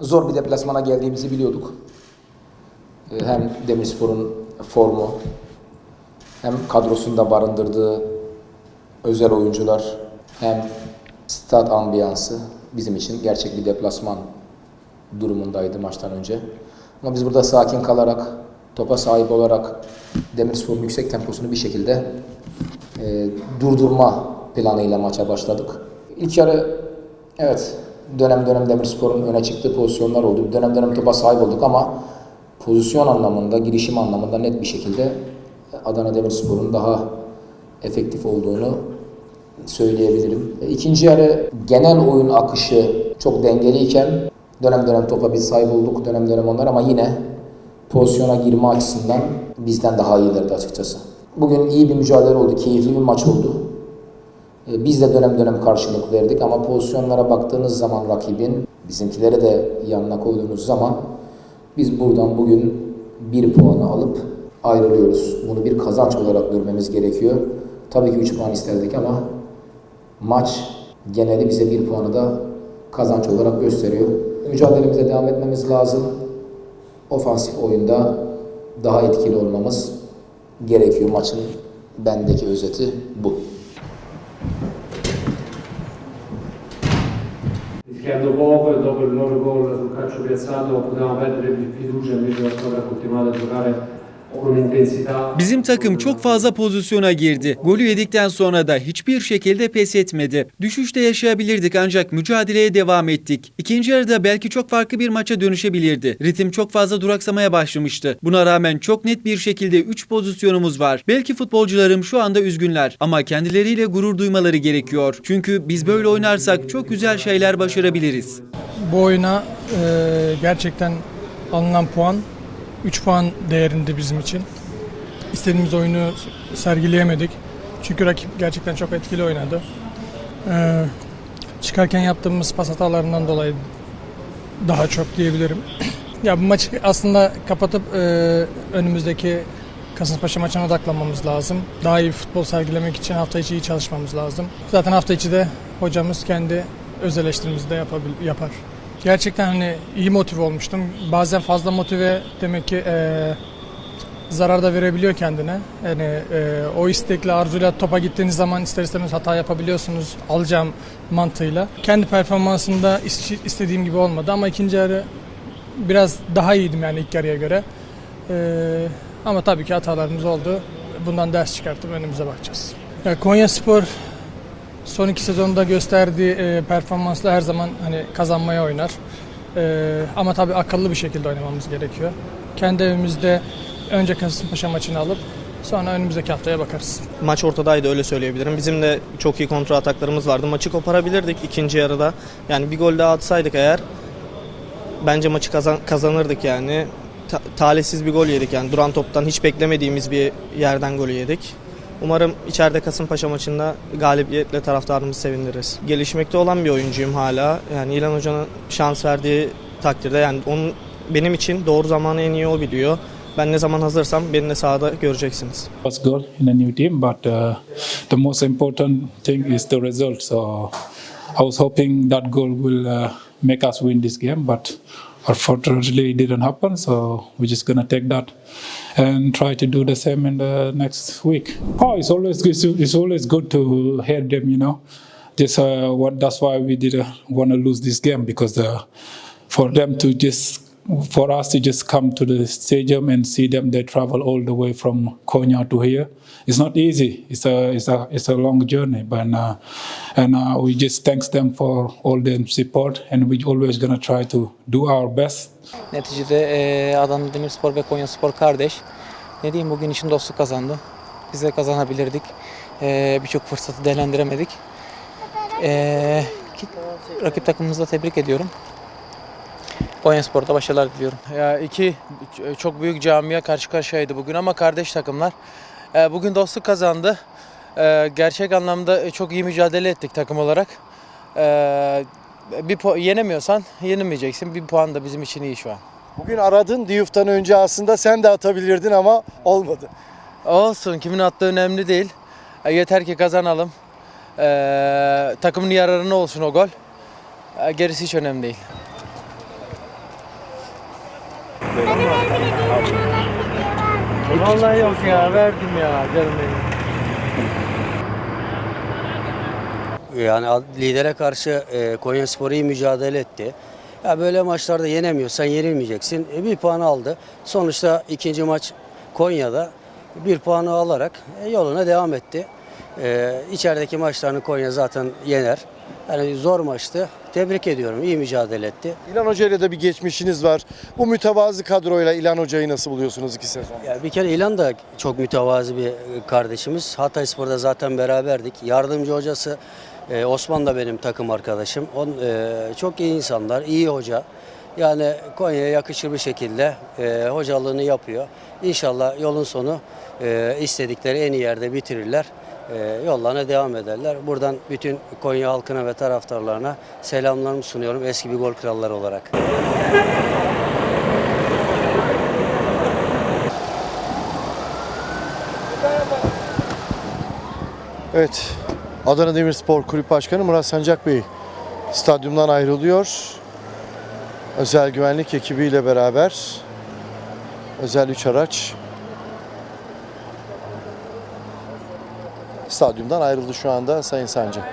Zor bir deplasmana geldiğimizi biliyorduk. Ee, Hem Demirspor'un formu hem kadrosunda barındırdığı özel oyuncular hem stat ambiyansı bizim için gerçek bir deplasman durumundaydı maçtan önce. Ama biz burada sakin kalarak, topa sahip olarak Demirspor'un yüksek temposunu bir şekilde e, durdurma planıyla maça başladık. İlk yarı evet dönem dönem Demirspor'un öne çıktığı pozisyonlar oldu. Dönem dönem topa sahip olduk ama pozisyon anlamında, girişim anlamında net bir şekilde Adana Demirspor'un daha efektif olduğunu söyleyebilirim. E, İkinci yarı genel oyun akışı çok dengeliyken dönem dönem topa biz sahip olduk, dönem dönem onlar ama yine pozisyona girme açısından bizden daha iyilerdi açıkçası. Bugün iyi bir mücadele oldu, keyifli bir maç oldu. E, Biz de dönem dönem karşılık verdik ama pozisyonlara baktığınız zaman rakibin, bizimkileri de yanına koyduğunuz zaman biz buradan bugün bir puanı alıp ayrılıyoruz. Bunu bir kazanç olarak görmemiz gerekiyor. Tabii ki 3 puan isterdik ama maç geneli bize bir puanı da kazanç olarak gösteriyor. Mücadelemize devam etmemiz lazım. Ofansif oyunda daha etkili olmamız gerekiyor. Maçın bendeki özeti bu. Rischiando poco e dopo il loro gol sul calcio piazzato potevamo perdere fiducia invece la squadra ha continuato a giocare. Bizim takım çok fazla pozisyona girdi. Golü yedikten sonra da hiçbir şekilde pes etmedi. Düşüşte yaşayabilirdik ancak mücadeleye devam ettik. İkinci yarıda belki çok farklı bir maça dönüşebilirdi. Ritim çok fazla duraksamaya başlamıştı. Buna rağmen çok net bir şekilde 3 pozisyonumuz var. Belki futbolcularım şu anda üzgünler ama kendileriyle gurur duymaları gerekiyor. Çünkü biz böyle oynarsak çok güzel şeyler başarabiliriz. Bu oyuna e, gerçekten alınan puan 3 puan değerinde bizim için. İstediğimiz oyunu sergileyemedik. Çünkü rakip gerçekten çok etkili oynadı. E, çıkarken yaptığımız pas hatalarından dolayı daha çok diyebilirim. ya bu maçı aslında kapatıp e, önümüzdeki Kasımpaşa maçına odaklanmamız lazım. Daha iyi futbol sergilemek için hafta içi iyi çalışmamız lazım. Zaten hafta içi de hocamız kendi öz eleştirimizi de yapar. Gerçekten hani iyi motive olmuştum. Bazen fazla motive demek ki e, zarar da verebiliyor kendine. Yani e, o istekle, arzuyla topa gittiğiniz zaman ister istemez hata yapabiliyorsunuz alacağım mantığıyla. Kendi performansımda is- istediğim gibi olmadı ama ikinci yarı biraz daha iyiydim yani ilk yarıya göre. E, ama tabii ki hatalarımız oldu. Bundan ders çıkartıp önümüze bakacağız. Ya Konya Spor son iki sezonda gösterdiği e, performansla her zaman hani kazanmaya oynar. E, ama tabii akıllı bir şekilde oynamamız gerekiyor. Kendi evimizde önce Kasımpaşa maçını alıp sonra önümüzdeki haftaya bakarız. Maç ortadaydı öyle söyleyebilirim. Bizim de çok iyi kontra ataklarımız vardı. Maçı koparabilirdik ikinci yarıda. Yani bir gol daha atsaydık eğer bence maçı kazan, kazanırdık yani. Ta- talihsiz bir gol yedik yani duran toptan hiç beklemediğimiz bir yerden golü yedik. Umarım içeride Kasımpaşa maçında galibiyetle taraftarımızı sevindiririz. Gelişmekte olan bir oyuncuyum hala. Yani İlhan Hoca'nın şans verdiği takdirde yani onun benim için doğru zamanı en iyi o biliyor. Ben ne zaman hazırsam beni de sahada göreceksiniz. first goal in a new team, but uh, the most important thing is the result. So I was hoping that goal will uh, make us win this game, but unfortunately it didn't happen. So we're just gonna take that and try to do the same in the next week. Oh, it's always it's, it's always good to hear them, you know. Just uh, what that's why we didn't want to lose this game because uh, for them to just for us to just come to the stadium and see them they travel all the way from Konya to here it's not easy it's a it's a it's a long journey but uh, and uh, we just thanks them for all their support and we always gonna try to do our best Neticede eee Adana Demirspor ve Konyaspor kardeş. Ne diyeyim bugün için dostluk kazandı. Biz de kazanabilirdik. Eee Birçok fırsatı değerlendiremedik. Ki- rakip takımımızı da tebrik ediyorum. Konyaspor'da başarılar diliyorum. Ya iki çok büyük camia karşı karşıyaydı bugün ama kardeş takımlar. Ee, Bugün dostluk kazandı. Ee, Gerçek anlamda çok iyi mücadele ettik takım olarak. Bir pu- yenemiyorsan yenilmeyeceksin. Bir puan da bizim için iyi şu an. Bugün aradın Diyuf'tan önce aslında sen de atabilirdin ama olmadı. Olsun kimin attığı önemli değil. Yeter ki kazanalım. Ee, Takımın yararına olsun o gol. E, gerisi hiç önemli değil. Vallahi yok ya verdim ya canım benim. Yani lidere karşı e, Konya Spor iyi mücadele etti. Ya böyle maçlarda yenemiyorsan yenilmeyeceksin. E, bir puan aldı. Sonuçta ikinci maç Konya'da bir puanı alarak e, yoluna devam etti. E, içerideki maçlarını Konya zaten yener. Yani zor maçtı. Tebrik ediyorum. İyi mücadele etti. İlhan Hoca ile de bir geçmişiniz var. Bu mütevazı kadroyla İlhan Hoca'yı nasıl buluyorsunuz iki sezon? Ya bir kere İlan da çok mütevazi bir kardeşimiz. Hatay Spor'da zaten beraberdik. Yardımcı hocası e, Osman da benim takım arkadaşım. On, e, çok iyi insanlar, iyi hoca. Yani Konya'ya yakışır bir şekilde e, hocalığını yapıyor. İnşallah yolun sonu e, istedikleri en iyi yerde bitirirler. E, yollarına devam ederler. Buradan bütün Konya halkına ve taraftarlarına selamlarımı sunuyorum eski bir gol kralları olarak. Evet. Adana Demirspor Kulüp Başkanı Murat Sancak Bey stadyumdan ayrılıyor. Özel güvenlik ekibiyle beraber özel üç araç stadyumdan ayrıldı şu anda Sayın Sancak.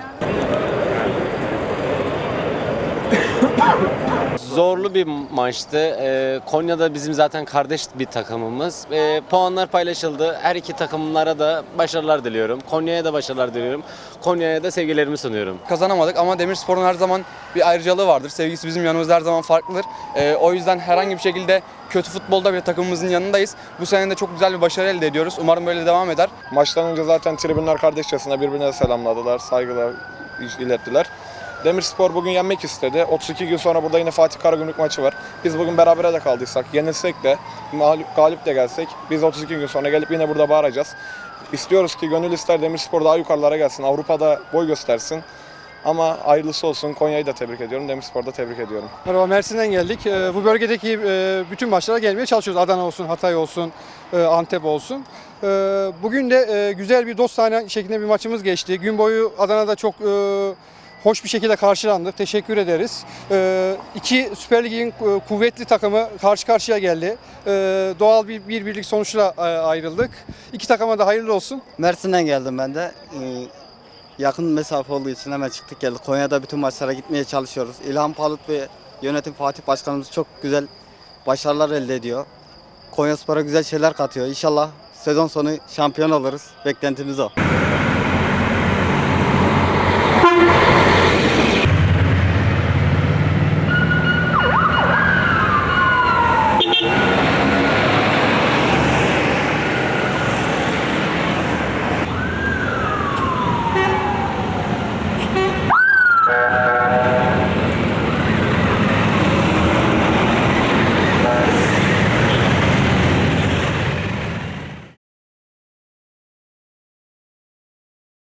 Zorlu bir maçtı. Ee, Konya'da bizim zaten kardeş bir takımımız. Ee, puanlar paylaşıldı. Her iki takımlara da başarılar diliyorum. Konya'ya da başarılar diliyorum. Konya'ya da sevgilerimi sunuyorum. kazanamadık ama Demirspor'un her zaman bir ayrıcalığı vardır. Sevgisi bizim yanımızda her zaman farklıdır. Ee, o yüzden herhangi bir şekilde kötü futbolda bile takımımızın yanındayız. Bu sene de çok güzel bir başarı elde ediyoruz. Umarım böyle devam eder. Maçtan önce zaten tribünler kardeşçesine birbirine selamladılar, saygılar ilettiler. Demirspor bugün yenmek istedi. 32 gün sonra burada yine Fatih Karagümrük maçı var. Biz bugün berabere de kaldıysak, yenilsek de, galip de gelsek biz 32 gün sonra gelip yine burada bağıracağız. İstiyoruz ki gönül ister Demirspor daha yukarılara gelsin, Avrupa'da boy göstersin. Ama ayrılısı olsun. Konya'yı da tebrik ediyorum, Demirspor'u da tebrik ediyorum. Merhaba Mersin'den geldik. Ee, bu bölgedeki e, bütün maçlara gelmeye çalışıyoruz. Adana olsun, Hatay olsun, e, Antep olsun. Ee, bugün de e, güzel bir dostane şeklinde bir maçımız geçti. Gün boyu Adana'da çok hoş bir şekilde karşılandık. Teşekkür ederiz. Ee, iki Süper Lig'in e, kuvvetli takımı karşı karşıya geldi. Ee, doğal bir, bir birlik sonuçla e, ayrıldık. İki takıma da hayırlı olsun. Mersin'den geldim ben de. Ee, yakın mesafe olduğu için hemen çıktık geldik. Konya'da bütün maçlara gitmeye çalışıyoruz. İlhan Palut ve yönetim Fatih Başkanımız çok güzel başarılar elde ediyor. Konya Spor'a güzel şeyler katıyor. İnşallah sezon sonu şampiyon oluruz. Beklentimiz o.